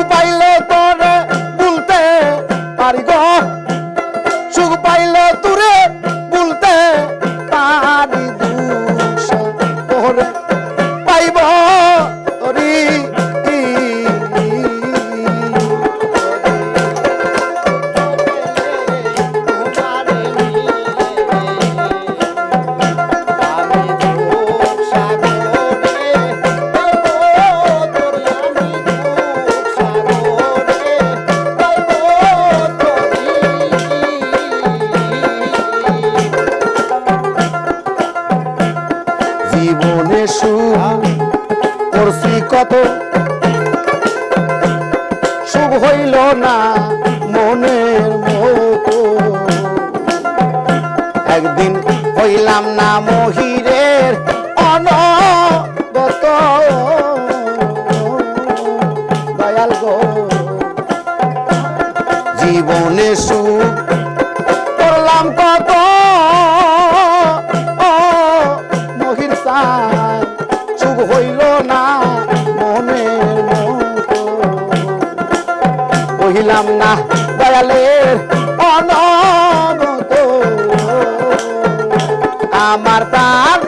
kupayu না মনের মতো। একদিন হইলাম না মহিরের অনগত। দয়াল গো জীবনে সুখ করলাম কত পাইলাম না দয়ালের অনগত আমার তার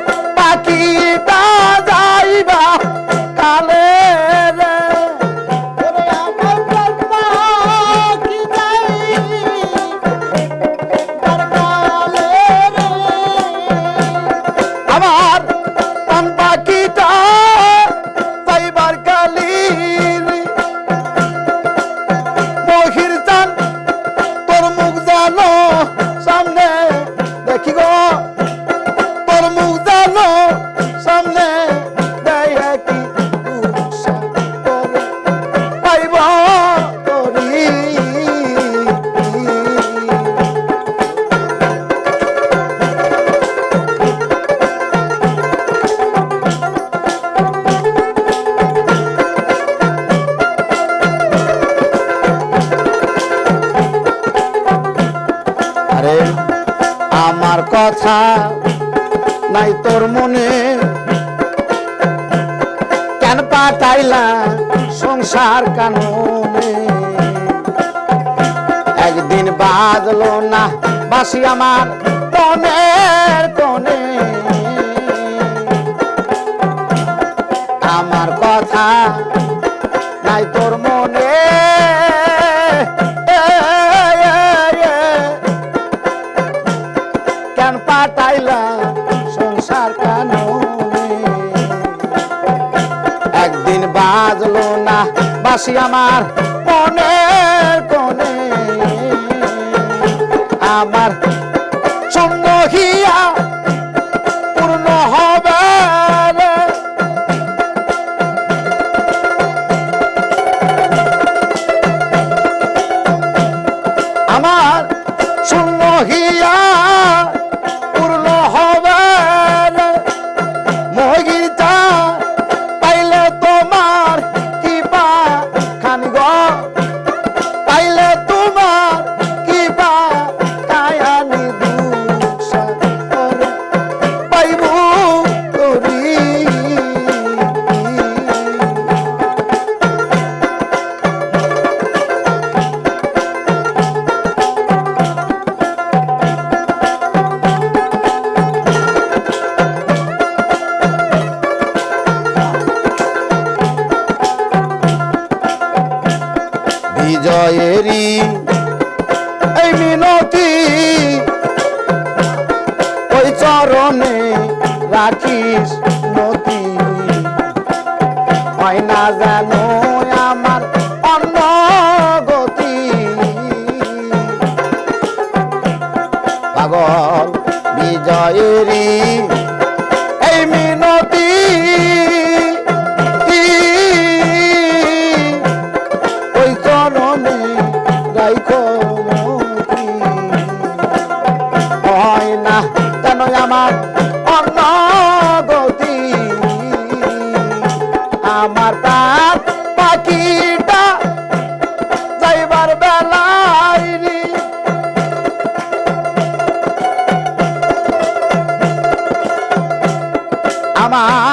আমার কথা নাই তোর মনে। কেন পাঠাইলা সংসার কেন একদিন বাজলো না বাসি আমার তনের কোনে। আমার কথা বাসি আমার মনের কোণে। আমার সঙ্গহিয়া পূর্ণ হবে আমার সঙ্গহিয়া মনে রাখিস মতি। হয় না জান আমার প্রাণ পাখিটা যাইবার বেলায় আমার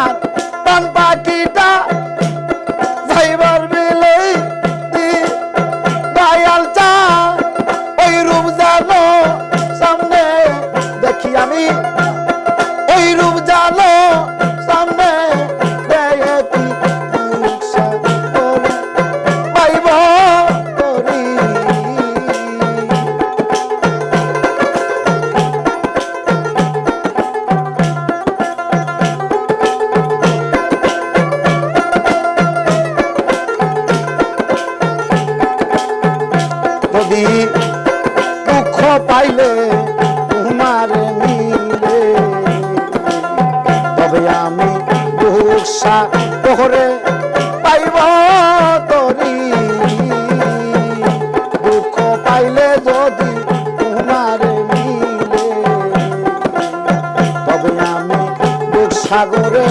দুঃখ তোহরে পাইব তরি। দুঃখ পাইলে যদি তোমার মিলে তবে আমি দুঃখ সাগরে